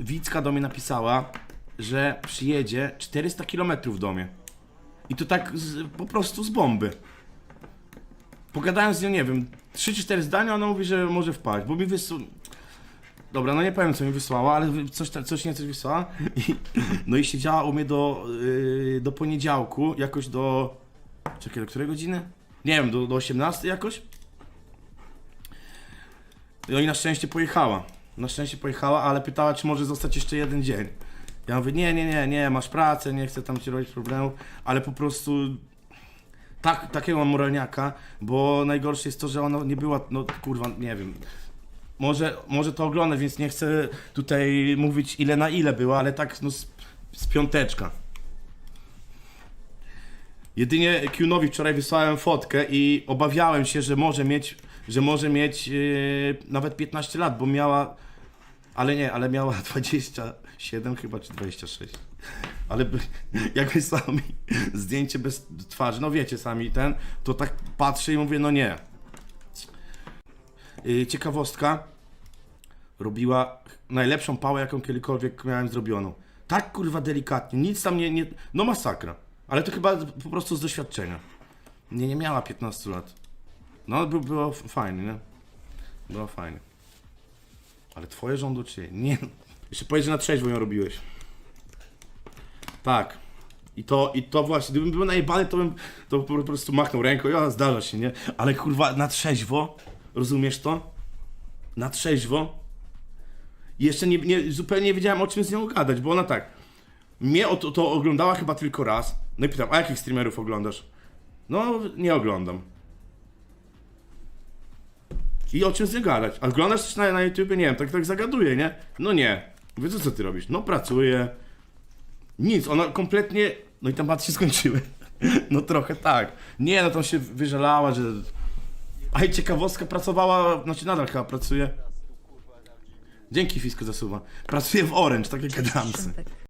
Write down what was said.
Wicka do mnie napisała, że przyjedzie 400 km do mnie. I to tak z, po prostu z bomby. Pogadałem z nią, nie wiem, 3-4 zdania, ona mówi, że może wpaść, bo mi wysłał... Dobra, no nie powiem co mi wysłała, ale coś, coś nie coś wysłała. I, no i siedziała u mnie do, yy, do poniedziałku, jakoś do... Czekaj, do której godziny? Nie wiem, do, do 18 jakoś? No i na szczęście pojechała. Na szczęście pojechała, ale pytała, czy może zostać jeszcze jeden dzień. Ja mówię, nie, nie, nie, nie, masz pracę, nie chcę tam ci robić problemów, ale po prostu tak, takiego mam moralniaka, bo najgorsze jest to, że ona nie była, no kurwa, nie wiem. Może, może to ogląda, więc nie chcę tutaj mówić ile na ile była, ale tak no z, z piąteczka. Jedynie Qnowi wczoraj wysłałem fotkę i obawiałem się, że może mieć, że może mieć yy, nawet 15 lat, bo miała, ale nie, ale miała 27 chyba czy 26. Ale by- jak wysłała mi zdjęcie bez twarzy, no wiecie sami ten, to tak patrzę i mówię, no nie. Yy, ciekawostka, robiła najlepszą pałę, jaką kiedykolwiek miałem zrobioną. Tak kurwa delikatnie, nic tam nie, nie no masakra. Ale to chyba po prostu z doświadczenia. Nie, nie miała 15 lat. No by, było fajnie, nie? Było fajnie. Ale twoje rządu czy nie? Jeszcze powiedz, że na trzeźwo ją robiłeś. Tak. I to, I to właśnie, gdybym był najebany, to bym to po prostu machnął ręką, ja zdarza się, nie? Ale kurwa, na trzeźwo, rozumiesz to? Na trzeźwo. I jeszcze nie, nie, zupełnie nie wiedziałem o czym z nią gadać, bo ona tak, mnie o to, to oglądała chyba tylko raz. No i pytam, a jakich streamerów oglądasz? No, nie oglądam. I o czym z nią gadać? A oglądasz coś na, na YouTubie? Nie wiem, tak, tak zagaduje, nie? No nie. Mówię, co, ty robisz? No pracuję. Nic, ona kompletnie... No i tam się skończyły. No trochę tak. Nie, no tam się wyżalała, że... A i ciekawostka, pracowała, znaczy nadal chyba pracuje. Dzięki Fisko za suba. Pracuje w Orange, takie gadamsy.